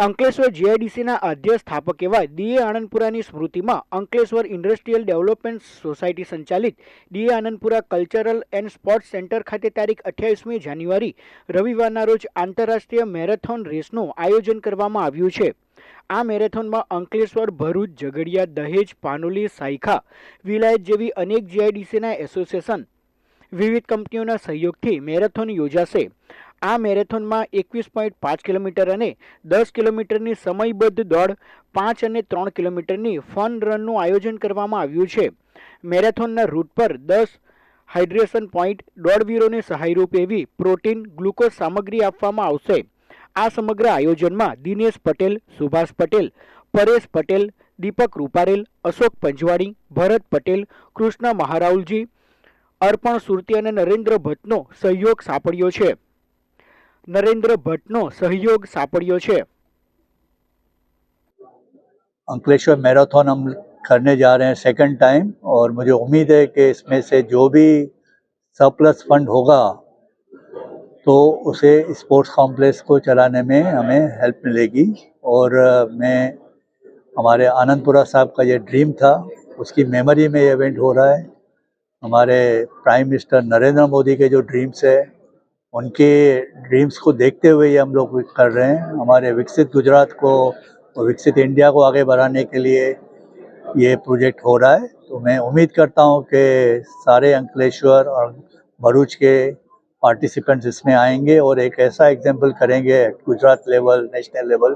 અંકલેશ્વર જીઆઈડીસીના અધ્યક્ષ સ્થાપક એવા ડીએ આનંદપુરાની સ્મૃતિમાં અંકલેશ્વર ઇન્ડસ્ટ્રીયલ ડેવલપમેન્ટ સોસાયટી સંચાલિત DA Anandpura cultural and sports centre ખાતે તારીખ અઠ્યાવીસમી જાન્યુઆરી રવિવારના રોજ આંતરરાષ્ટ્રીય મેરેથોન રેસનું આયોજન કરવામાં આવ્યું છે. આ મેરેથોનમાં અંકલેશ્વર, ભરૂચ, ઝઘડિયા, દહેજ, પાનોલી, સાયખા, વિલાયત જેવી અનેક જીઆઈડીસીના એસોસિએશન વિવિધ કંપનીઓના સહયોગથી મેરેથોન યોજાશે. આ મેરેથોનમાં એકવીસ પોઈન્ટ પાંચ કિલોમીટર અને દસ કિલોમીટરની સમયબદ્ધ દોડ, પાંચ અને ત્રણ કિલોમીટરની ફન રનનું આયોજન કરવામાં આવ્યું છે. મેરેથોનના રૂટ પર દસ હાઇડ્રેશન પોઈન્ટ દોડવીરોને સહાયરૂપ એવી પ્રોટીન ગ્લુકોઝ સામગ્રી આપવામાં આવશે. આ સમગ્ર આયોજનમાં દિનેશ પટેલ, સુભાષ પટેલ, પરેશ પટેલ, દીપક રૂપારેલ, અશોક પંજવાણી ભરત પટેલ, કૃષ્ણ મહારાઉલજી, અર્પણ સુરતી અને નરેન્દ્ર ભટ્ટનો સહયોગ સાંપડ્યો છે. નરેન્દ્ર ભટ્ટનો સહયોગ સાંપડ્યો છે अंकलेश्वर मैराथन हम करने जा रहे हैं सेकंड टाइम और मुझे उम्मीद है कि इसमें से जो भी सरप्लस फंड होगा तो उसे स्पोर्ट्स कॉम्प्लेक्स को चलाने में हमें हेल्प मिलेगी और अ, मैं हमारे आनंदपुरा साहब का ये ड्रीम था उसकी मेमोरी में ये इवेंट हो रहा है हमारे प्राइम मिनिस्टर नरेंद्र मोदी के जो ड्रीम्स है उनके ड्रीम्स को देखते हुए ये हम लोग कर रहे हैं। हमारे विकसित गुजरात को और विकसित इंडिया को आगे बढ़ाने के लिए ये प्रोजेक्ट हो रहा है। तो मैं उम्मीद करता हूँ कि सारे अंकलेश्वर और भरूच के पार्टिसिपेंट्स इसमें आएँगे और एक ऐसा एग्ज़ाम्पल करेंगे गुजरात लेवल नेशनल लेवल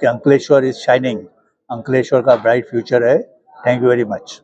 कि अंकलेश्वर इज़ शाइनिंग अंकलेश्वर का ब्राइट फ्यूचर है। Thank you very much